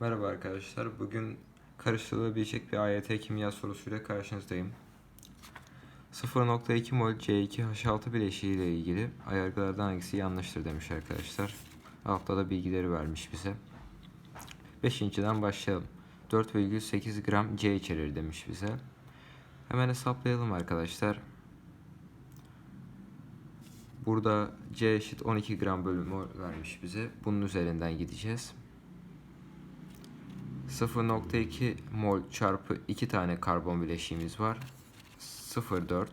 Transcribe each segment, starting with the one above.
Merhaba arkadaşlar. Bugün karıştırılabilecek bir AYT kimya sorusuyla karşınızdayım. 0.2 mol C2H6 bileşiği ile ilgili ayargılardan hangisi yanlıştır demiş arkadaşlar. Altta da bilgileri vermiş bize. Beşinciden başlayalım. 4,8 gram C içerir demiş bize. Hemen hesaplayalım arkadaşlar. Burada C eşit 12 gram bölü mol vermiş bize. Bunun üzerinden gideceğiz. 0.2 mol çarpı 2 tane karbon bileşiğimiz var. 0.4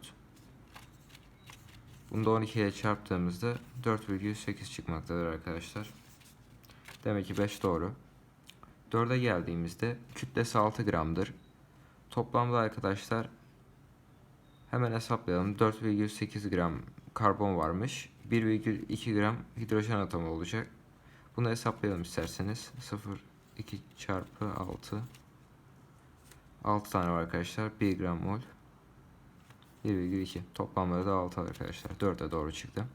Bunu da 12 ile çarptığımızda 4,8 çıkmaktadır arkadaşlar. Demek ki 5 doğru. 4'e geldiğimizde kütlesi 6 gramdır. Toplamda arkadaşlar hemen hesaplayalım. 4,8 gram karbon varmış. 1,2 gram hidrojen atomu olacak. Bunu hesaplayalım isterseniz. 0 2 çarpı 6 6 tane var arkadaşlar. 1 gram mol. 1,2 toplamları da 6 arkadaşlar. 4'e doğru çıktı.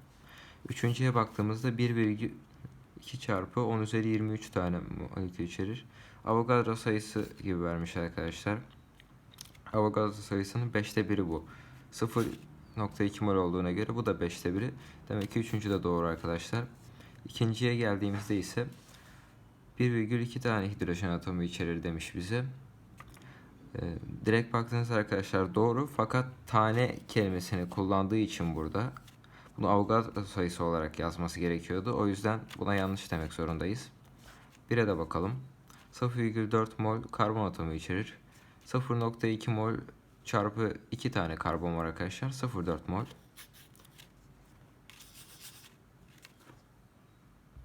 Üçüncüye baktığımızda 1,2 çarpı 10 üzeri 23 tane molekül içerir. Avogadro sayısı gibi vermiş arkadaşlar. Avogadro sayısının 5'te 1'i bu. 0.2 mol olduğuna göre bu da 5'te 1'i demek ki üçüncü de doğru arkadaşlar. İkinciye geldiğimizde ise 1,2 tane hidrojen atomu içerir demiş bize. Ee, direkt baktığınızda arkadaşlar doğru fakat tane kelimesini kullandığı için burada bunu Avogadro sayısı olarak yazması gerekiyordu. O yüzden buna yanlış demek zorundayız. 1'e de bakalım. 0,4 mol karbon atomu içerir. 0,2 mol çarpı 2 tane karbon var arkadaşlar. 0,4 mol.